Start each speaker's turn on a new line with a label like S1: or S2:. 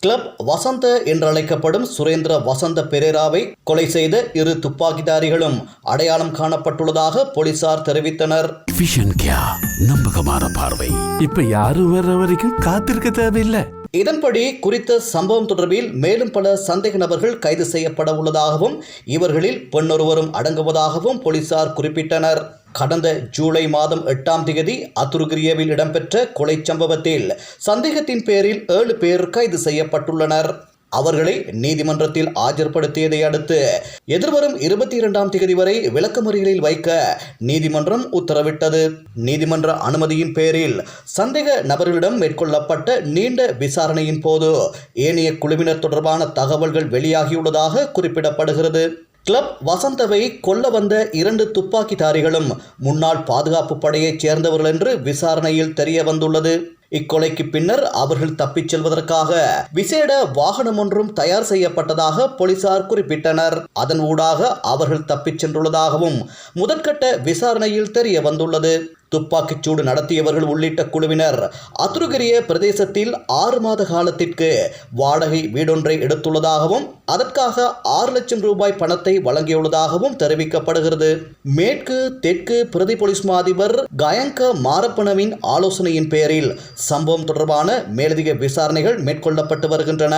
S1: Club வசந்த என்றழைக்கப்படும் சுரேந்திர வசந்த பெரேராவை கொலை செய்த இரு துப்பாக்கிதாரிகளும் அடையாளம் காணப்பட்டுள்ளதாக போலீசார் தெரிவித்தனர்.
S2: கியா நம்பகமான பார்வை.
S3: இப்ப யாரும் வர்ற வரைக்கும் காத்திருக்க தேவையில்லை.
S1: இதன்படி குறித்த சம்பவம் தொடர்பில் மேலும் பல சந்தேக நபர்கள் கைது செய்யப்பட உள்ளதாகவும் இவர்களில் பெண்ணொருவரும் அடங்குவதாகவும் போலீசார் குறிப்பிட்டனர். கடந்த ஜூலை மாதம் எட்டாம் தேதி அத்துருகிரியவில் இடம்பெற்ற கொலை சம்பவத்தில் சந்தேகத்தின் பேரில் ஏழு பேர் கைது செய்யப்பட்டுள்ளனர். அவர்களை நீதிமன்றத்தில் ஆஜர்படுத்தியதை அடுத்து எதிர்வரும் இருபத்தி இரண்டாம் தேதி வரை விளக்கமறியலில் வைக்க நீதிமன்றம் உத்தரவிட்டது. நீதிமன்ற அனுமதியின் பேரில் சந்தேக நபர்களிடம் மேற்கொள்ளப்பட்ட நீண்ட விசாரணையின் போது ஏனைய குழுவினர் தொடர்பான தகவல்கள் வெளியாகியுள்ளதாக குறிப்பிடப்படுகிறது. கிளப் வசந்தவை கொல்ல வந்த இரண்டு துப்பாக்கிதாரிகளும் முன்னாள் பாதுகாப்பு படையைச் சேர்ந்தவர்கள் என்று விசாரணையில் தெரிய வந்துள்ளது இக்கொலைக்கு பின்னர் அவர்கள் தப்பிச் செல்வதற்காக விசேட வாகனம் ஒன்றும் தயார் செய்யப்பட்டதாக போலீசார் குறிப்பிட்டனர். அதன் ஊடாக அவர்கள் தப்பிச் சென்றுள்ளதாகவும் முதற்கட்ட விசாரணையில் தெரிய வந்துள்ளது. துப்பாக்கிச் சூடு நடத்தியவர்கள் உள்ளிட்ட குழுவினர் அத்துருகிரிய பிரதேசத்தில் ஆறு மாத காலத்திற்கு வாடகை வீடொன்றை எடுத்துள்ளதாகவும் அதற்காக ஆறு லட்சம் ரூபாய் பணத்தை வழங்கியுள்ளதாகவும் தெரிவிக்கப்படுகிறது. மேற்கு தெற்கு பிரதி போலீஸ் மா அதிபர் கயங்க மாரப்பனவின் ஆலோசனையின் பேரில் சம்பவம் தொடர்பான மேலதிக விசாரணைகள் மேற்கொள்ளப்பட்டு வருகின்றன.